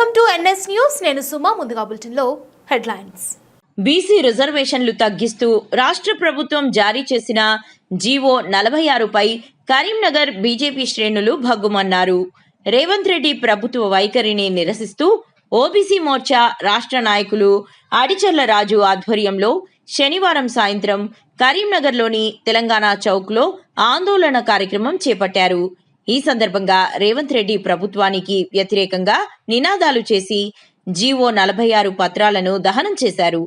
NS news. నేను సుమా ముందుగా బులెటిన్లో హెడ్లైన్స్. బీసీ రిజర్వేషన్లు తగ్గిస్తూ రాష్ట్ర ప్రభుత్వం జారీ చేసిన జీవో నలభై ఆరుపై కరీంనగర్ బీజేపీ శ్రేణులు భగ్గుమన్నారు. రేవంత్ రెడ్డి ప్రభుత్వ వైఖరిని నిరసిస్తూ ఓబీసీ మోర్చా రాష్ట్ర నాయకులు అడిచర్ల రాజు ఆధ్వర్యంలో శనివారం సాయంత్రం కరీంనగర్లోని తెలంగాణ చౌక్లో ఆందోళన కార్యక్రమం చేపట్టారు. ఈ సందర్భంగా రేవంత్ రెడ్డి ప్రభుత్వానికి వ్యతిరేకంగా నినాదాలు చేసి జీవో నలభై ఆరు పత్రాలను దహనం చేశారు.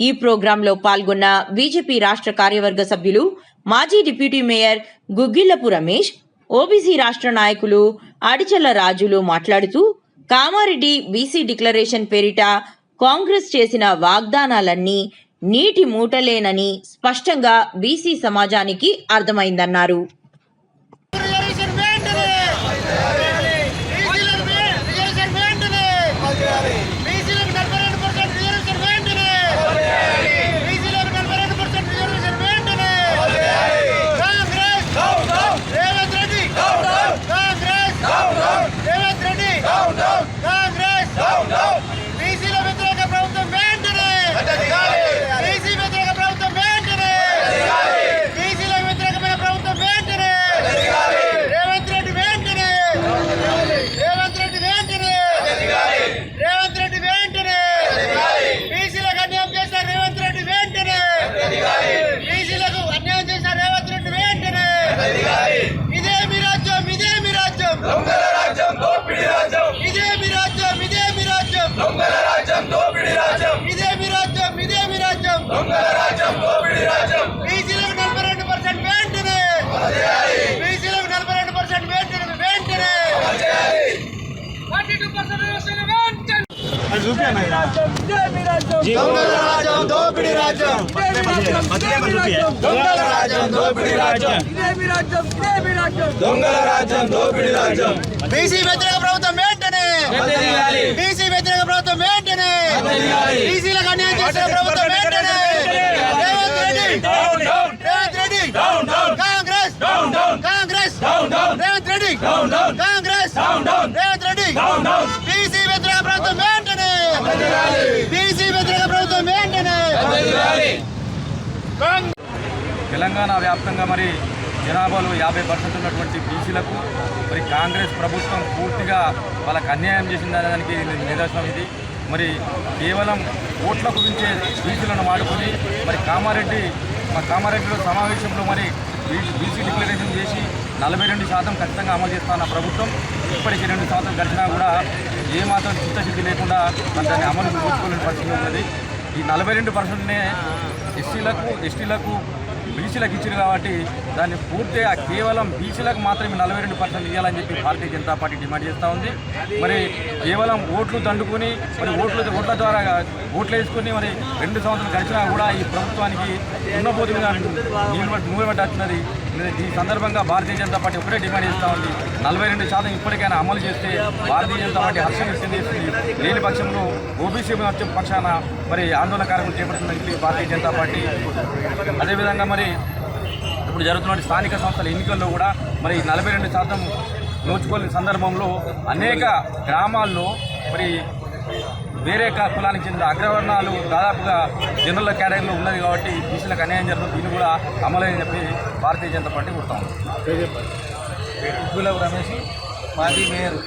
ఈ ప్రోగ్రాంలో పాల్గొన్న బీజేపీ రాష్ట్ర కార్యవర్గ సభ్యులు మాజీ deputy mayor Guggillapu Ramesh OBC రాష్ట్ర నాయకులు అడిచల్ల రాజులు మాట్లాడుతూ కామారెడ్డి బీసీ డిక్లరేషన్ పేరిట కాంగ్రెస్ చేసిన వాగ్దానాలన్నీ నీటి మూటలేనని స్పష్టంగా బీసీ సమాజానికి అర్థమైందన్నారు రిజర్వేషన్ వెంటనే బీసీలకు వే- రిజర్వేషన్ వెంటనే బీసీలకు నలభై రెండు పర్సెంట్ రిజర్వేషన్ వెంటనే బీసీలకు నలభై రెండు పర్సెంట్ రిజర్వేషన్ వెంటనే కాంగ్రెస్ రేవంత్ రెడ్డి కాంగ్రెస్ రేవంత్ రెడ్డి కాంగ్రెస్ బీసీల వ్యతిరేక ప్రభుత్వం వెంటనే బీసీ వ్యతిరేక ప్రభుత్వం వెంటనే బీసీల వ్యతిరేకమైన ప్రభుత్వం వెంటనే రేవంత్ రెడ్డి వెంటనే రేవంత్ రెడ్డి వెంటనే రేవంత్ రెడ్డి వెంటనే బీసీలకు అన్యాయం చేసిన రేవంత్ రెడ్డి వెంటనే బీసీలకు అన్యాయం చేసిన రేవంత్ రెడ్డి వెంటనే ఇదే మీ రాజ్యం ఇదే మీ రాజ్యం ఇదే మీ రాజ్యం ఇదే మీ రాజ్యం ఇదే మీ రాజ్యం ఇదే మీ రాజ్యం బీసీలకు నలభై రెండు పర్సెంట్ వెంటనే బీసీలకు నలభై రెండు పర్సెంట్ వెంటనే వెంటనే ఫార్టీ టూ పర్సెంట్ దొంగల రాజ్యం దోపిడీ రాజ్యం. దొంగల రాజ్యం దోపిడీ రాజ్యం. దొంగల రాజ్యం దోపిడీ రాజ్యం. బీసీ వ్యతిరేక ప్రభుత్వం వెంటనే బీసీ వ్యతిరేక ప్రభుత్వం వెంటనే బీసీలకు అన్యాయం చేసిన ప్రభుత్వం వెంటనే రేవంత్ రెడ్డి. రేవంత్ రెడ్డి. కాంగ్రెస్. కాంగ్రెస్. రేవంత్ రెడ్డి. కాంగ్రెస్. రేవంత్ రెడ్డి. బీసీ వ్యతిరేక ప్రభుత్వం వెంటనే బీసీ వ్యతిరేక ప్రభుత్వం వెంటనే తెలంగాణ వ్యాప్తంగా మరి జనాభాలో యాభై పర్సెంట్ ఉన్నటువంటి బీసీలకు మరి కాంగ్రెస్ ప్రభుత్వం పూర్తిగా వాళ్ళకు అన్యాయం చేసిందనే దానికి నిదర్శనం ఇది. మరి కేవలం ఓట్ల గురించే బీసీలను వాడుకొని మరి కామారెడ్డి మా కామారెడ్డిలో సమావేశంలో మరి బీసీ డిక్లరేషన్ చేసి నలభై రెండు శాతం ఖచ్చితంగా అమలు చేస్తున్న ప్రభుత్వం ఇప్పటికి రెండు శాతం గడిచినా కూడా ఏమాత్రం చిత్తశుద్ధి లేకుండా మరి దాన్ని అమలు నోచుకోలేని పరిస్థితి ఉన్నది. ఈ నలభై రెండు పర్సెంట్నే ఎస్సీలకు ఎస్టీలకు బీసీలకు ఇచ్చింది కాబట్టి దాన్ని పూర్తిగా కేవలం బీసీలకు మాత్రమే నలభై రెండు పర్సెంట్ ఇవ్వాలని చెప్పి భారతీయ జనతా పార్టీ డిమాండ్ చేస్తూ ఉంది. మరి కేవలం ఓట్లు దండుకొని మరి ఓట్లు ఓట్ల ద్వారా ఓట్లు వేసుకొని మరి రెండు సంవత్సరాలు గడిచినా కూడా ఈ ప్రభుత్వానికి ఉన్నపోతు మీద నూనె వచ్చినది ఈ సందర్భంగా భారతీయ జనతా పార్టీ ఒకటే డిమాండ్ చేస్తూ ఉంది. నలభై రెండు శాతం ఇప్పటికైనా అమలు చేస్తే భారతీయ జనతా పార్టీ హర్షం వ్యక్తం లేని పక్షంలో ఓబీసీ పక్షాన మరి ఆందోళన కార్యక్రమం చేపడుతుందని చెప్పి భారతీయ జనతా పార్టీ అదేవిధంగా మరి ఇప్పుడు జరుగుతున్న స్థానిక సంస్థల ఎన్నికల్లో కూడా మరి నలభై రెండు శాతం నోచుకోలేని సందర్భంలో అనేక గ్రామాల్లో మరి వేరే కులానికి చెందిన అగ్రవర్ణాలు దాదాపుగా జనరల్ కేటగిరీలో ఉన్నది కాబట్టి బీసీలకు అన్యాయం జరుగుతుంది దీన్ని కూడా అమలని చెప్పి భారతీయ జనతా పార్టీ కొడతాం రమేష్ మాజీ మేయర్.